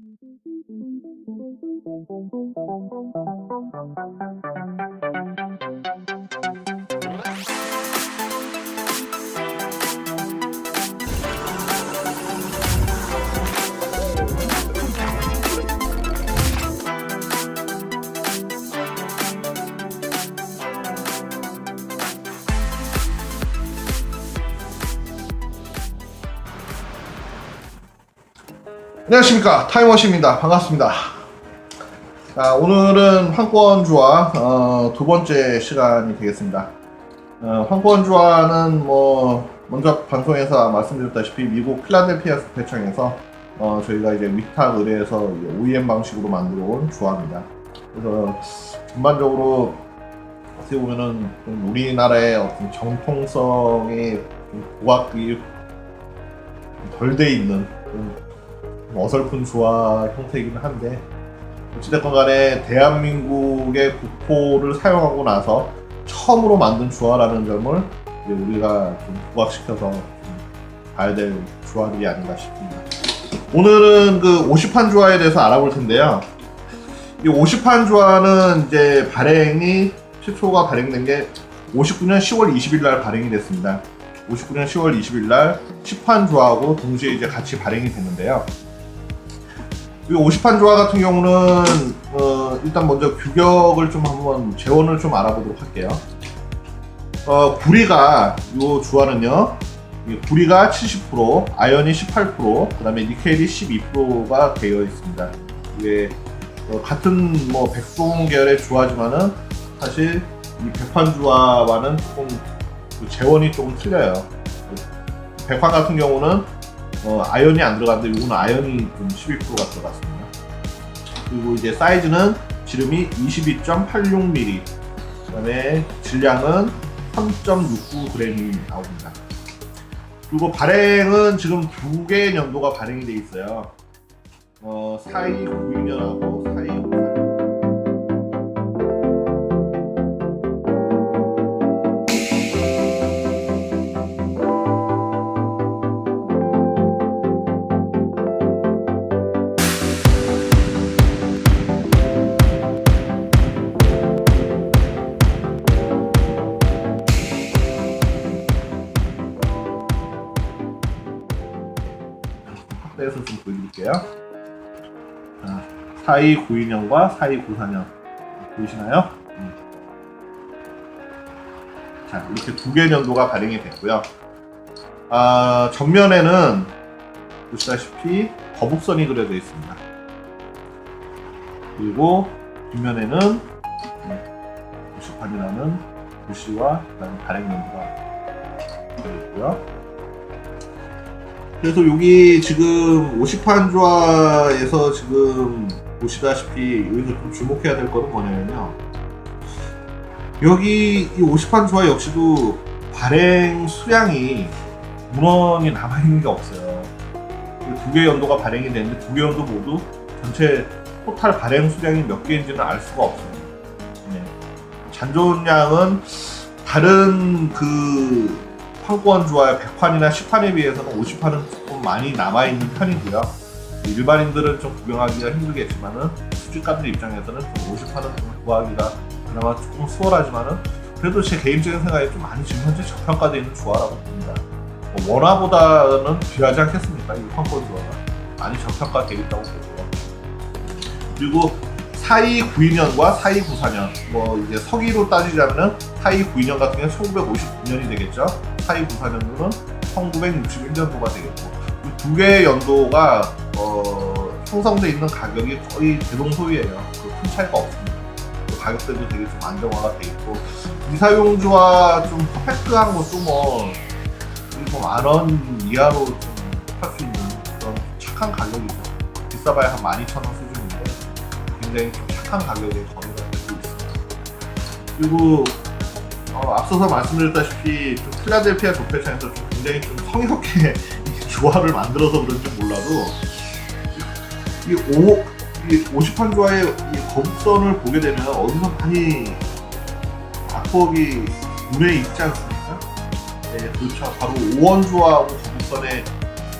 Thank you. 안녕하십니까. 타임워시입니다. 반갑습니다. 자, 오늘은 황권주와 어, 두 번째 시간이 되겠습니다. 어, 황권주와는 뭐 먼저 방송에서 말씀드렸다시피 미국 필라델피아 수배청에서 어, 저희가 이제 위탁 의뢰해서 OEM 방식으로 만들어 온 주화입니다. 그래서 전반적으로 어떻게 보면은 좀 우리나라의 어떤 정통성의 고학이 덜 돼 있는 어설픈 조화 형태이긴 한데 어찌됐건 간에 대한민국의 국포를 사용하고 나서 처음으로 만든 조화라는 점을 이제 우리가 좀 부각시켜서 좀 봐야 될 조화들이 아닌가 싶습니다. 오늘은 그 50판 조화에 대해서 알아볼 텐데요. 이 50판 조화는 이제 발행이 최초가 발행된 게 59년 10월 20일 날 발행이 됐습니다. 59년 10월 20일 날 10판 조화하고 동시에 이제 같이 발행이 됐는데요. 이 50판 조화 같은 경우는 어, 일단 먼저 규격을 좀 한번 재원을 좀 알아보도록 할게요. 어, 구리가 이 조화는요. 이 구리가 70%, 아연이 18%, 그다음에 니켈이 12%가 되어 있습니다. 이게 어, 같은 뭐 백송 계열의 조화지만은 사실 이 백환 조화와는 조금 그 재원이 조금 틀려요. 백환 같은 경우는 어, 아연이 안 들어갔는데 이거는 아연이 좀 12%가 들어갔습니다. 그리고 이제 사이즈는 지름이 22.86mm, 그다음에 질량은 3.69g이 나옵니다. 그리고 발행은 지금 두 개의 연도가 발행이 돼 있어요. 어, 4296년하고 보여드릴게요. 자, 4292년과 4294년 보이시나요? 음. 자, 이렇게 두개 연도가 발행이 됐고요. 아, 전면에는 보시다시피 거북선이 그려져 있습니다. 그리고 뒷면에는 무식판이라는 글씨와 그다음에 발행 연도가 되어 있고요. 그래서 여기 지금 50판 조화에서 지금 보시다시피 여기서 좀 주목해야 될 거는 뭐냐면요. 여기 이 50판 조화 역시도 발행 수량이 문헌이 남아있는 게 없어요. 두 개 연도가 발행이 됐는데 두 개 연도 모두 전체 토탈 발행 수량이 몇 개인지는 알 수가 없어요. 네. 잔존량은 다른 그 판권 조화의 100판이나 10판에 비해서는 50판은 조금 많이 남아있는 편이고요. 일반인들은 좀 구경하기가 힘들겠지만은 수집가들 입장에서는 좀 50판은 좀 구하기가 그나마 조금 수월하지만은 그래도 제 개인적인 생각에 좀 많이 지금 현재 저평가되어 있는 조화라고 봅니다. 뭐 원화보다는 귀하지 않겠습니까? 이 판권 조화가 많이 저평가되어 있다고 보고요. 그리고 4292년과 4294년 뭐 이제 서기로 따지자면은 4292년 같은 경우는 1959년이 되겠죠. 4294년도는 1961년도가 되겠고 이두 개의 연도가 어, 형성돼 있는 가격이 거의 대동소이해요. 그큰 차이가 없습니다. 그 가격대도 되게 좀 안정화가 돼 있고 미사용주와 좀 퍼펙트한 것도 뭐 뭐만원 이하로 좀 할 수 있는 그런 착한 가격이죠. 비싸봐야 한 12,000원 수준인데 굉장히 좀 착한 가격에 거래가 되고 있습니다. 그리고 어, 앞서서 말씀드렸다시피 좀 필라델피아 조폐창에서 좀 굉장히 좀이 조화를 만들어서 그런지 몰라도 이, 오, 이 50판 조화의 이 거북선을 보게 되면 어디서 많이 악법이 눈에 익지 않습니까? 네, 그렇죠. 바로 오원조화하고 거북선의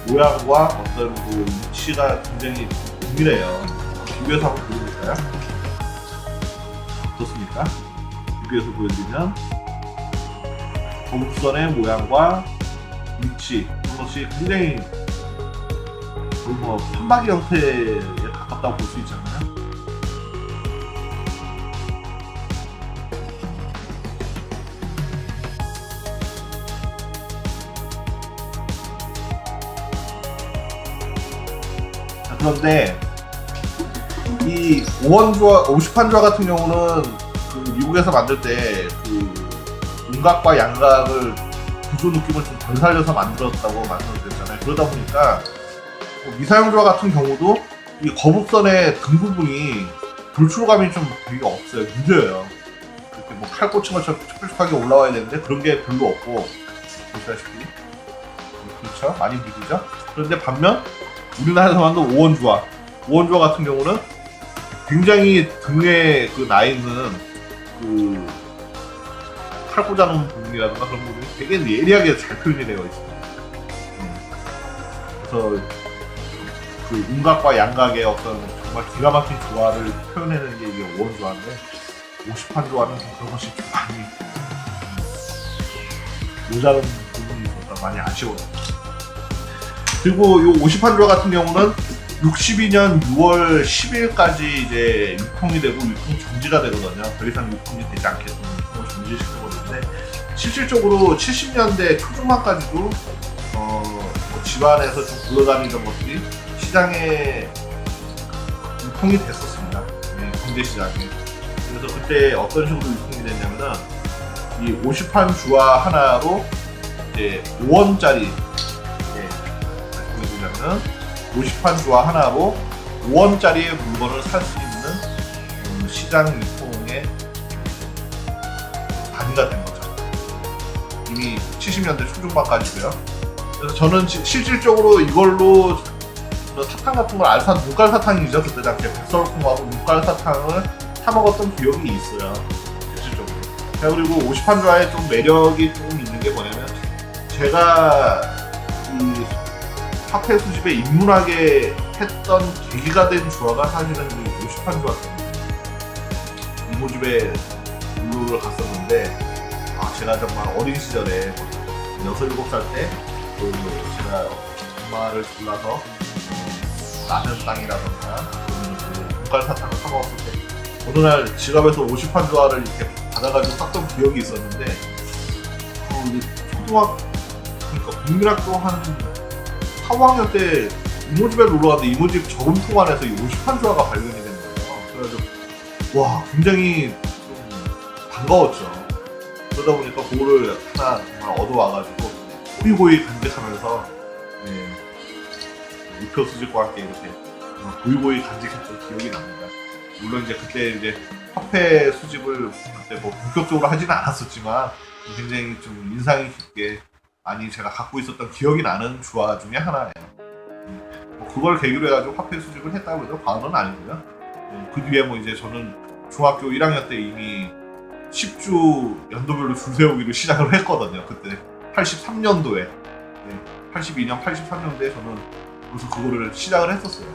모양과 어떤 그 위치가 굉장히 동일해요. 비교해서 한번 보여드릴까요? 좋습니까? 비교해서 보여드리면 거북선의 모양과 위치 이런 것이 굉장히 뭐 판박이 형태에 가깝다고 볼 수 있잖아요. 자, 그런데 이 5원주와 50판주와 같은 경우는 그 미국에서 만들 때 그 음각과 양각을 구조 느낌을 좀 덜 살려서 만들었다고 말씀드렸잖아요. 그러다 보니까 뭐 미사용주와 같은 경우도 이 거북선의 등 부분이 돌출감이 좀 되게 없어요. 무뎌요. 그렇게 뭐 칼 꽂힌 것처럼 촉촉하게 올라와야 되는데 그런 게 별로 없고 보시다시피 그렇죠? 많이 무디죠? 그런데 반면 우리나라에서 만든 오원주화 오원주화 같은 경우는 굉장히 등에 그나 있는 그 칼 꽂아놓은 부분이라든가 그런 부분이 되게 예리하게 잘 표현이 되어 있습니다. 음. 그래서 그 음각과 양각의 어떤 정말 기가 막힌 조화를 표현해내는 게 이게 오원조화인데 50판 조화는 좀 그런 것이 좀 많이 음, 모자른 부분이 있어서 많이 아쉬워요. 그리고 이 50판 조화 같은 경우는 62년 6월 10일까지 이제 유통이 되고 유통 정지가 되거든요. 더 이상 유통이 되지 않겠으면 유통을 정지시켜 버리는데 실질적으로 70년대 초중반까지도 어, 뭐 집안에서 좀 굴러다니던 것들이 시장에 유통이 됐었습니다. 네, 경제 시장에. 그래서 그때 어떤 식으로 유통이 됐냐면은 이 50판 주화 하나로 이제 5원짜리 예, 보여드리자면은 50판 주화 하나로 5원짜리의 물건을 살 수 있는 음, 시장 단위가 된 거죠. 이미 70년대 초중반까지고요. 그래서 저는 시- 실질적으로 이걸로 뭐 사탕 같은 걸 알사 눈깔 사탕이죠 그때 당시에 백설콩하고 눈깔 사탕을 사 먹었던 기억이 있어요. 실질적으로. 자 그리고 50판 주화의 좀 매력이 조금 있는 게 뭐냐면 제가 이 화폐 수집에 입문하게 했던 계기가 된 주화가 사실은 이 50판 주화 때문에 이모집에 물루를 갔었는데 아 제가 정말 어린 시절에 뭐 6, 7살 때 그 제가 엄마를 골라서 어, 라면 땅이라던가 그 눈깔 사탕을 사 먹었을 때 어느 날 지갑에서 50판 주화를 이렇게 받아가지고 샀던 기억이 있었는데 그 이제 초등학 그러니까 국민학교 한 4, 5학년 때 이모 집에 놀러 갔는데 이모 집 저금통 안에서 이 50판 주화가 발견이 된 거예요. 그래가지고 와 굉장히 좀 반가웠죠. 그러다 보니까 그거를 하나 정말 얻어와가지고 고이고이 간직하면서 네, 우표 수집과 함께 이렇게 고이고이 간직했던 기억이 납니다. 물론 이제 그때 이제 화폐 수집을 그때 뭐 본격적으로 하지는 않았었지만 굉장히 좀 인상이 깊게 많이 제가 갖고 있었던 기억이 나는 주화 중에 하나예요. 음, 뭐 그걸 계기로 해가지고 화폐 수집을 했다고 해도 과언은 아니고요. 음, 그 뒤에 뭐 이제 저는 중학교 1학년 때 이미 10주 연도별로 줄 세우기를 시작을 했거든요. 그때 83년도에 82년, 83년도에 저는 그래서 그거를 시작을 했었어요.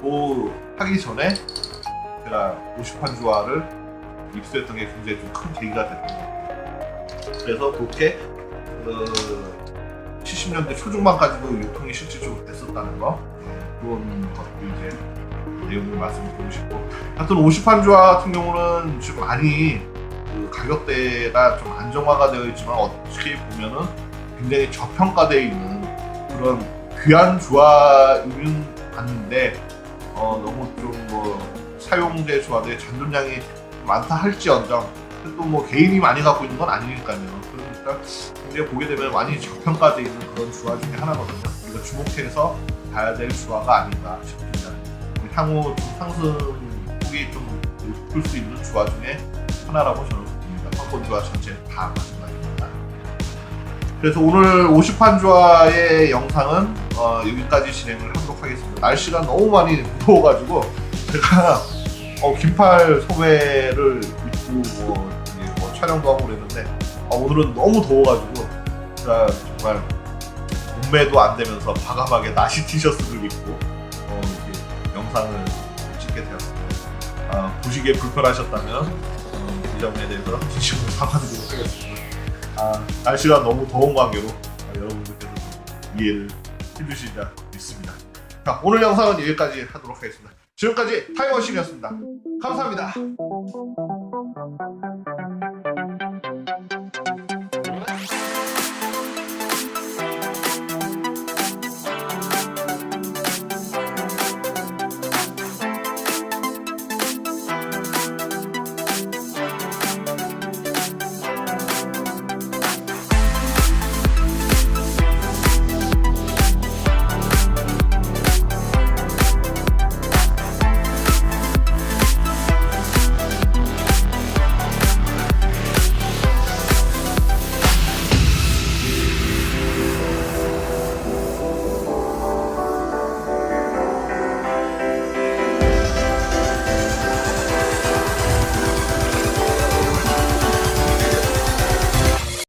그 하기 전에 제가 50판 주화를 입수했던 게 굉장히 좀 큰 계기가 됐던 것 같아요. 그래서 그렇게 그 70년대 초중반까지도 유통이 실질적으로 됐었다는 거 네, 그런 것도 이제 내용을 말씀드리고 싶고 하여튼 50판 주화 같은 경우는 지금 많이 그 가격대가 좀 안정화가 되어 있지만 어떻게 보면은 굉장히 저평가되어 있는 그런 귀한 주화이면 맞는데 어, 너무 좀 뭐 사용제 주화들의 잔존량이 많다 할지언정 또 뭐 개인이 많이 갖고 있는 건 아니니까요. 그러니까 이제 보게 되면 많이 저평가되어 있는 그런 주화 중에 하나거든요. 우리가 주목해서 봐야 될 주화가 아닌가 싶습니다. 향후 좀 상승폭이 좀 높을 수 있는 주화 중에 하나라고 저는 주화 전체 다 마찬가지입니다. 그래서 오늘 50판 주화의 영상은 어, 여기까지 진행을 하도록 하겠습니다. 날씨가 너무 많이 더워가지고 제가 어, 긴팔 소매를 입고 뭐, 뭐 촬영도 하고 그랬는데 어, 오늘은 너무 더워가지고 제가 정말 몸매도 안 되면서 과감하게 나시 티셔츠를 입고 어, 이렇게 영상을 찍게 되었습니다. 아, 보시기에 불편하셨다면 어, 이 점에 대해서 진심으로 사과드리도록 하겠습니다. 아, 날씨가 너무 더운 관계로 아, 여러분들께서 좀 이해를 해주시리라 믿습니다. 자, 오늘 영상은 여기까지 하도록 하겠습니다. 지금까지 타이머신이었습니다. 감사합니다.